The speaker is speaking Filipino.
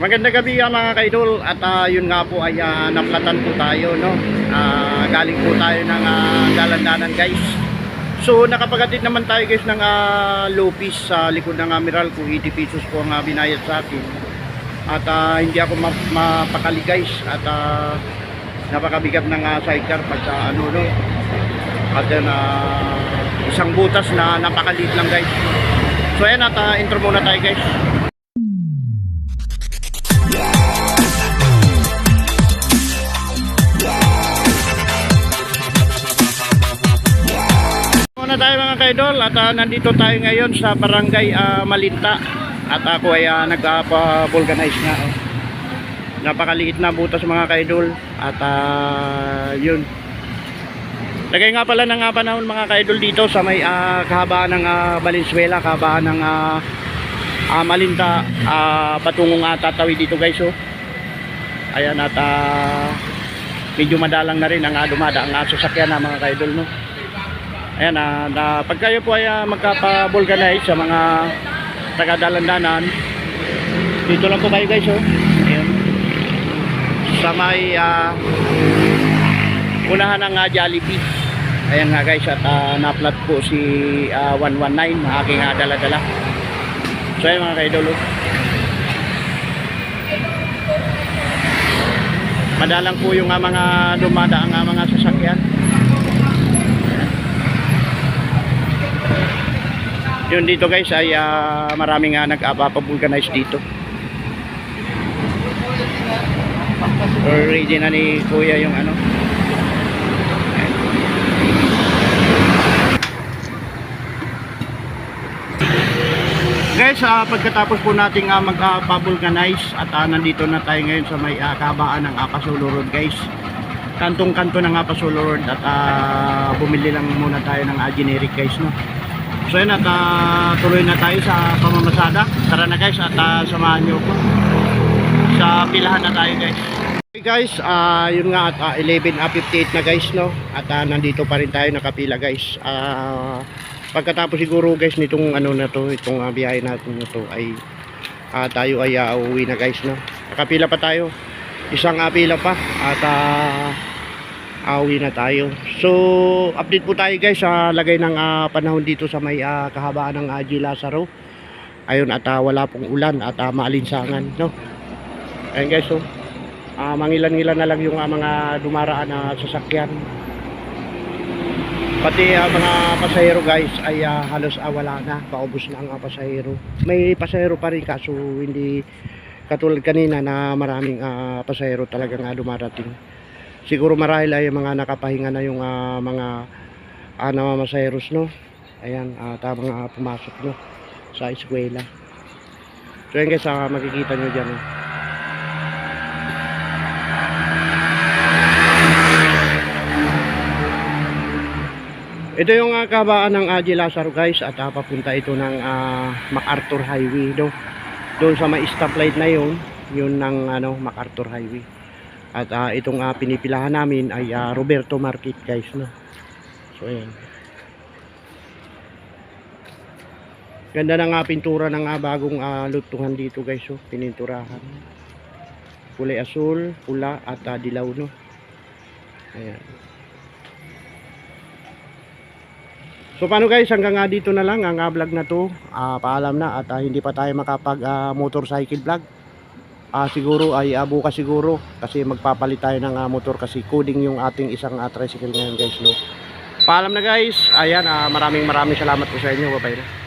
Magandang gabi ah, mga kaidol at ah, yun nga po ay ah, naplatan po tayo no. Ah, galing po tayo ng uh, dalandanan guys. So nakapagatid naman tayo guys ng uh, Lopis sa likod ng Amiral kung 80 pesos po ang ah, binayad sa akin. At ah, hindi ako ma- mapakali guys at ah, napakabigat ng uh, sidecar pagka ano no. At yan ah, isang butas na napakaliit lang guys. So ayan at ah, intro muna tayo guys. Mga kaidol at ah, nandito tayo ngayon sa barangay ah, Malinta. At ako ay uh, nagpa-vulcanize nga oh. napakaliit na butas mga kaidol. At ah, yun. Lagay nga pala ng uh, panahon mga kaidol dito sa may ah, kahabaan ng ah, Valenzuela kahabaan ng ah, ah, Malinta. Ah, patungong uh, tatawid dito guys oh. ayan at ah, medyo madalang na rin ang uh, dumada ang uh, sasakyan na mga kaidol no Ayan, ah, na, pag kayo po ay ah, magkapa-vulcanize sa mga taga-dalandanan, dito lang po kayo guys, oh. Ayan. Sa may ah, unahan ng ah, Jollibee. Ayan nga guys, at ah, na-plot po si ah, 119, ang aking ah, dala-dala. So ayan mga kaidol, oh. Madalang po yung ah, mga dumada ang ah, mga sasakyan. Yun dito guys ay ah, maraming nga nag-apapabulkanize dito. Ready na ni Kuya yung ano. Guys, ah, pagkatapos po nating uh, mag-vulcanize at ah, nandito na tayo ngayon sa may uh, kabaan ng Apasulo Road guys. Kantong-kanto ng Apasulo Road at ah, bumili lang muna tayo ng ah, generic guys no. So yun at ah, tuloy na tayo sa pamamasada. Tara na guys at ah, samahan nyo ko. Sa pilahan na tayo guys. Okay guys, ah, yun nga at ah, 11.58 na guys no. At ah, nandito pa rin tayo nakapila guys. Ah, pagkatapos siguro guys nitong ano na to, itong uh, biyahe natin na to ay ah, tayo ay ah, uuwi na guys no. Nakapila pa tayo. Isang ah, pila pa at ah, Awi na tayo. So, update po tayo guys sa lagay ng ah, panahon dito sa may ah, kahabaan ng uh, G. Lazaro. Ayun at ah, wala pong ulan at uh, maalinsangan, no. Ayun guys, so ah, mangilan-ngilan na lang yung ah, mga dumaraan na sasakyan. Pati ah, mga pasahero guys ay ah, halos ah, wala na, paubos na ang ah, pasahero. May pasahero pa rin kaso hindi katulad kanina na maraming ah, pasahero talagang ah, dumarating siguro marahil ay mga nakapahinga na yung ah, mga uh, namamasaheros no? Ayan uh, tamang uh, pumasok no? Sa eskwela. So yan guys uh, makikita nyo dyan eh. ito yung uh, kabaan ng uh, Lazaro guys. At uh, papunta ito ng uh, MacArthur Highway do doon sa may stoplight na yun yun ng ano MacArthur Highway at uh, itong uh, pinipilahan namin ay uh, Roberto Market guys no. So ayan. Ganda ng uh, pintura ng uh, bagong uh, lutungan dito guys oh, pininturahan. Kulay asul, pula at uh, dilaw no. Ayan. So paano guys, hanggang nga dito na lang ang uh, vlog na to. Uh, paalam na at uh, hindi pa tayo makapag uh, motorcycle vlog uh, siguro ay uh, bukas siguro. Kasi magpapalit tayo ng uh, motor kasi coding yung ating isang uh, tricycle ngayon guys no? Paalam na guys. Ayan uh, maraming maraming salamat po sa inyo. Bye bye